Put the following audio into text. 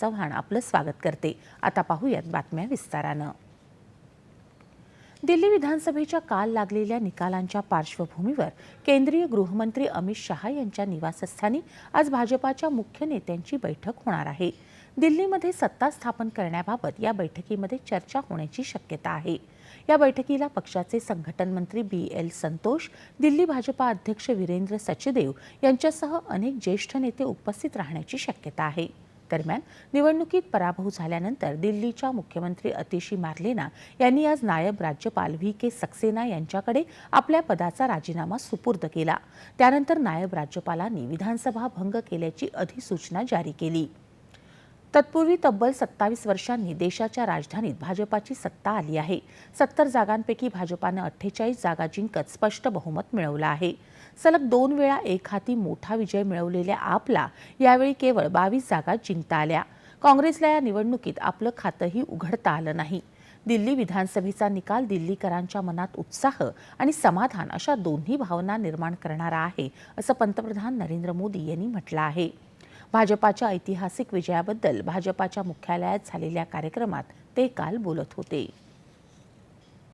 चव्हाण आपलं स्वागत करते. आता पाहूयात बातम्या विस्तारानं. दिल्ली विधानसभेच्या काल लागलेल्या निकालांच्या पार्श्वभूमीवर केंद्रीय गृहमंत्री अमित शहा यांच्या निवासस्थानी आज भाजपाच्या मुख्य नेत्यांची बैठक होणार आहे. दिल्लीमध्ये सत्ता स्थापन करण्याबाबत या बैठकीमध्ये चर्चा होण्याची शक्यता आहे. या बैठकीला पक्षाचे संघटन मंत्री बी एल संतोष दिल्ली भाजपा अध्यक्ष वीरेंद्र सचदेव यांच्यासह अनेक ज्येष्ठ नेते उपस्थित राहण्याची शक्यता आहे. दरम्यान निवडणुकीत पराभव झाल्यानंतर दिल्लीच्या मुख्यमंत्री अतिशी मार्लेना यांनी आज नायब राज्यपाल व्ही के सक्सेना यांच्याकडे आपल्या पदाचा राजीनामा सुपूर्द केला. त्यानंतर नायब राज्यपालांनी विधानसभा भंग केल्याची अधिसूचना जारी केली. तत्पूर्वी तब्बल सत्तावीस वर्षांनी देशाच्या राजधानीत भाजपाची सत्ता आली आहे. सत्तर जागांपैकी भाजपानं अठ्ठेचाळीस जागा जिंकत स्पष्ट बहुमत मिळवलं आहे. सलग दोन वेळा एक हाती मोठा विजय मिळवलेल्या आपला यावेळी केवळ बावीस जागा जिंकता आल्या. काँग्रेसला या निवडणुकीत आपलं खातंही उघडता आलं नाही. दिल्ली विधानसभेचा निकाल दिल्लीकरांच्या मनात उत्साह आणि समाधान अशा दोन्ही भावना निर्माण करणारा आहे असं पंतप्रधान नरेंद्र मोदी यांनी म्हटलं आहे. भाजपाच्या ऐतिहासिक विजयाबद्दल भाजपाच्या मुख्यालयात झालेल्या कार्यक्रमात ते काल बोलत होते.